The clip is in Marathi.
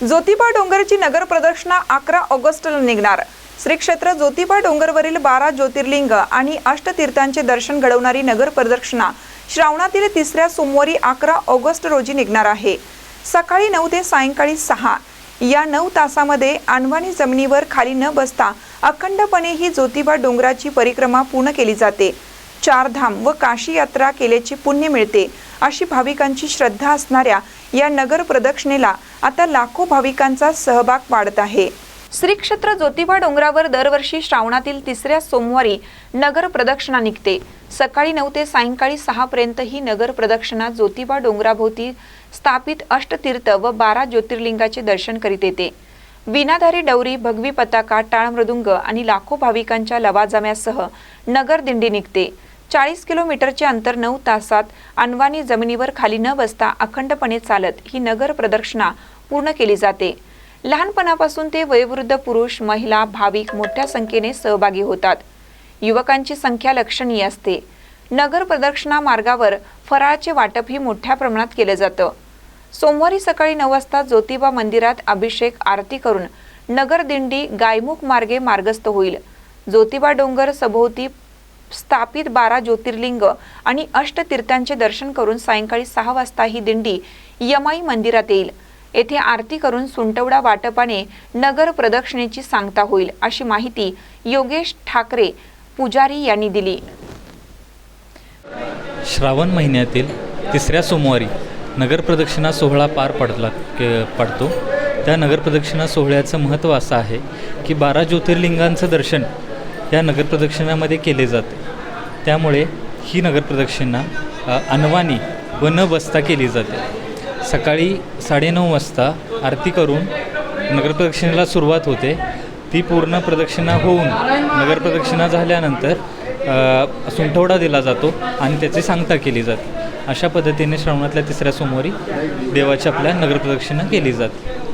ज्योतिबा डोंगरची नगर प्रदक्षिणा अकरा ऑगस्टला निघणार. श्री क्षेत्र ज्योतिबा डोंगरवरील बारा ज्योतिर्लिंग आणि अष्टतीर्थांचे दर्शन घडवणारी नगर प्रदक्षिणा श्रावणातील तिसऱ्या सोमवारी अकरा ऑगस्ट रोजी निघणार आहे. सकाळी नऊ ते सायंकाळी सहा. या नऊ तासामध्ये आणवानी जमिनीवर खाली न बसता अखंडपणे ही ज्योतिबा डोंगराची परिक्रमा पूर्ण केली जाते. चारधाम व काशी यात्रा केल्याचे पुण्य मिळते. अशी भाविकांची श्रद्धा असणाऱ्या या नगर प्रदक्षिणेला आता लाखो भाविकांचा सहभाग वाढत आहे. श्री क्षेत्र ज्योतिबा डोंगरावर दरवर्षी श्रावणातील तिसऱ्या सोमवारी नगर प्रदक्षिणा निघते. सकाळी नऊ ते सायंकाळी सहा पर्यंत ही नगर प्रदक्षिणा ज्योतिबा डोंगराभोवती स्थापित अष्टतीर्थ व बारा ज्योतिर्लिंगाचे दर्शन करीत येते. विनाधारी डौरी भगवी पताका टाळ मृदुंग आणि लाखो भाविकांच्या लवाजम्यासह नगर दिंडी निघते. चाळीस किलोमीटरचे अंतर नऊ तासात अनवानी जमिनीवर खाली न बसता अखंडपणे चालत ही नगर प्रदक्षिणा पूर्ण केली जाते. लहानपणापासून ते वयोवृद्ध पुरुष महिला भाविक मोठ्या संख्येने सहभागी होतात. युवकांची संख्या लक्षणीय असते. नगर प्रदक्षिणा मार्गावर फराळाचे वाटपही मोठ्या प्रमाणात केलं जातं. सोमवारी सकाळी नऊ वाजता ज्योतिबा मंदिरात अभिषेक आरती करून नगर दिंडी गायमुख मार्गे मार्गस्थ होईल. ज्योतिबा डोंगर सभोवती स्थापित बारा ज्योतिर्लिंग आणि अष्टतीर्थांचे दर्शन करून सायंकाळी सहा वाजता ही दिंडी यमाई मंदिरात येईल. येथे आरती करून सुंटवडा वाटपाने नगर प्रदक्षिणेची सांगता होईल अशी माहिती योगेश ठाकरे पुजारी यांनी दिली. श्रावण महिन्यातील तिसऱ्या सोमवारी नगर प्रदक्षिणा सोहळा पार पडला के पडतो. त्या नगर प्रदक्षिणा सोहळ्याचं महत्त्व असं आहे की बारा ज्योतिर्लिंगांचं दर्शन या नगरप्रदक्षिणामध्ये केले जाते. त्यामुळे ही नगरप्रदक्षिणा अनवानी अनवाणी व न बसता केली जाते. सकाळी साडेनऊ वाजता आरती करून नगरप्रदक्षिणेला सुरुवात होते. ती पूर्ण प्रदक्षिणा होऊन नगरप्रदक्षिणा झाल्यानंतर सुंठवडा दिला जातो आणि त्याची सांगता केली जाते. अशा पद्धतीने श्रावणातल्या तिसऱ्या सोमवारी देवाची आपल्या नगरप्रदक्षिणा केली जाते.